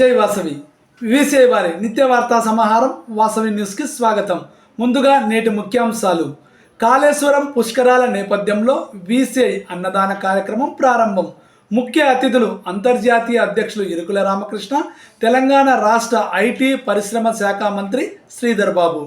జై వాసవి. వివిసే వారి నిత్య వార్తా సమాహారం వాసవి న్యూస్కి స్వాగతం. ముందుగా నేటి ముఖ్యాంశాలు. కాళేశ్వరం పుష్కరాల నేపథ్యంలో విసిఐ అన్నదాన కార్యక్రమం ప్రారంభం. ముఖ్య అతిథులు అంతర్జాతీయ అధ్యక్షులు ఇరుకుల రామకృష్ణ తెలంగాణ రాష్ట్ర ఐటీ పరిశ్రమ శాఖ మంత్రి శ్రీధర్ బాబు.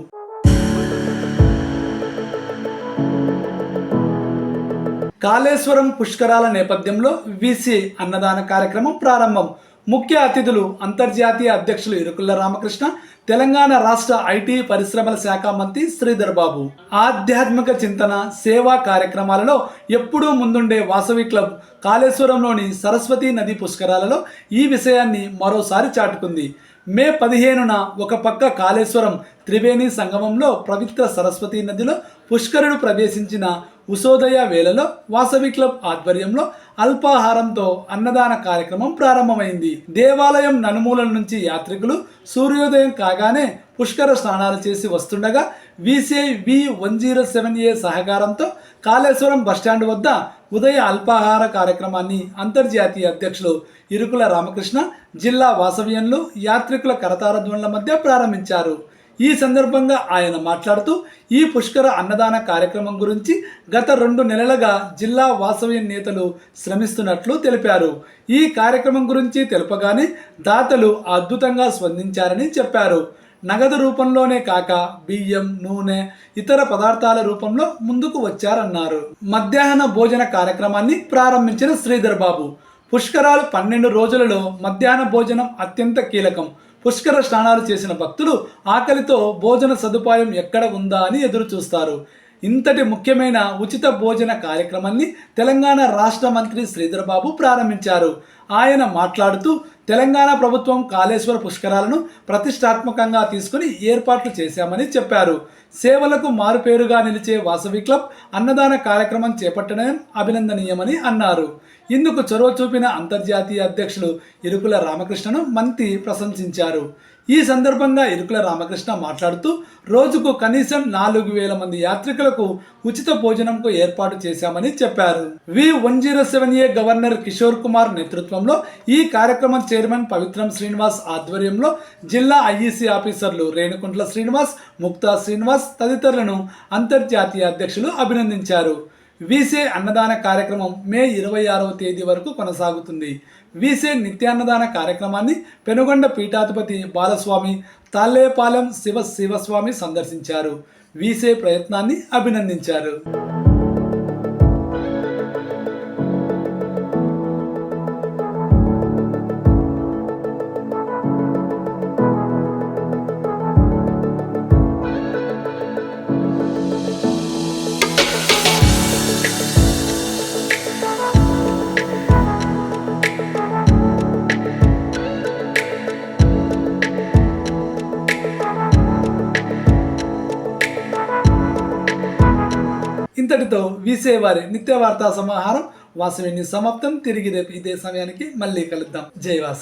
కాళేశ్వరం పుష్కరాల నేపథ్యంలో విసి అన్నదాన కార్యక్రమం ప్రారంభం. ముఖ్య అతిథులు అంతర్జాతీయ అధ్యక్షులు ఇరుకుల్ల రామకృష్ణ తెలంగాణ రాష్ట్ర ఐటీ పరిశ్రమల శాఖ మంత్రి శ్రీధర్ బాబు. ఆధ్యాత్మిక చింతన సేవా కార్యక్రమాలలో ఎప్పుడూ ముందుండే వాసవి క్లబ్ కాళేశ్వరంలోని సరస్వతి నది పుష్కరాలలో ఈ విషయాన్ని మరోసారి చాటుకుంది. మే పదిహేనున ఒక పక్క కాళేశ్వరం త్రివేణి సంగమంలో పవిత్ర సరస్వతి నదిలో పుష్కరుడు ప్రవేశించిన ఉషోదయ వేళలో వాసవి క్లబ్ ఆధ్వర్యంలో అల్పాహారంతో అన్నదాన కార్యక్రమం ప్రారంభమైంది. దేవాలయం నలుమూలల నుంచి యాత్రికులు సూర్యోదయం కాగానే పుష్కర స్నానాలు చేసి వస్తుండగా VCI V one zero seven A సహకారంతో కాళేశ్వరం బస్టాండ్ వద్ద ఉదయ అల్పాహార కార్యక్రమాన్ని అంతర్జాతీయ అధ్యక్షులు ఇరుకుల రామకృష్ణ జిల్లా వాసవ్యంలో యాత్రికుల కరతార ధ్వనుల మధ్య ప్రారంభించారు. ఈ సందర్భంగా ఆయన మాట్లాడుతూ ఈ పుష్కర అన్నదాన కార్యక్రమం గురించి గత రెండు నెలలుగా జిల్లా వాసవి నేతలు శ్రమిస్తున్నట్లు తెలిపారు. ఈ కార్యక్రమం గురించి తెలుపగానే దాతలు అద్భుతంగా స్పందించారని చెప్పారు. నగదు రూపంలోనే కాక బియ్యం నూనె ఇతర పదార్థాల రూపంలో ముందుకు వచ్చారన్నారు. మధ్యాహ్న భోజన కార్యక్రమాన్ని ప్రారంభించిన శ్రీధర్ బాబు పుష్కరాలు పన్నెండు రోజులలో మధ్యాహ్న భోజనం అత్యంత కీలకం. పుష్కర స్నానాలు చేసిన భక్తులు ఆకలితో భోజన సదుపాయం ఎక్కడ ఉందా అని ఎదురు చూస్తారు ఇంతటి ముఖ్యమైన ఉచిత భోజన కార్యక్రమాన్ని తెలంగాణ రాష్ట్ర మంత్రి శ్రీధర్ బాబు ప్రారంభించారు. ఆయన మాట్లాడుతూ తెలంగాణ ప్రభుత్వం కాళేశ్వర పుష్కరాలను ప్రతిష్టాత్మకంగా తీసుకుని ఏర్పాట్లు చేశామని చెప్పారు. సేవలకు మారుపేరుగా నిలిచే వాసవి క్లబ్ అన్నదాన కార్యక్రమం చేపట్టడం అభినందనీయమని అన్నారు. ఇందుకు చొరవ చూపిన అంతర్జాతీయ అధ్యక్షులు ఇరుకుల రామకృష్ణను మంత్రి ప్రశంసించారు. ఈ సందర్భంగా ఇరుకుల రామకృష్ణ మాట్లాడుతూ రోజుకు కనీసం నాలుగు వేల మంది యాత్రికులకు ఉచిత భోజనంకు ఏర్పాటు చేశామని చెప్పారు. V one zero seven A governor Kishore Kumar నేతృత్వంలో ఈ కార్యక్రమం చైర్మన్ పవిత్రం శ్రీనివాస్ ఆధ్వర్యంలో జిల్లా ఐఈసీ ఆఫీసర్లు రేణుకుంట్ల శ్రీనివాస్ ముక్తా శ్రీనివాస్ తదితరులను అంతర్జాతీయ అధ్యక్షులు అభినందించారు. వీసే అన్నదాన కార్యక్రమం మే ఇరవై ఆరవ తేదీ వరకు కొనసాగుతుంది. వీసే నిత్యాన్నదాన కార్యక్రమాన్ని పెనుగొండ పీఠాధిపతి బాలస్వామి తాళ్ళేపాలెం శివ శివస్వామి సందర్శించారు. వీసే ప్రయత్నాన్ని అభినందించారు. ఇంతటితో వీసేవారి నిత్య వార్తా సమాహారం వాసవిని సమాప్తం. తిరిగి రేపు ఇదే సమయానికి మళ్ళీ కలుద్దాం. జై వాసవి.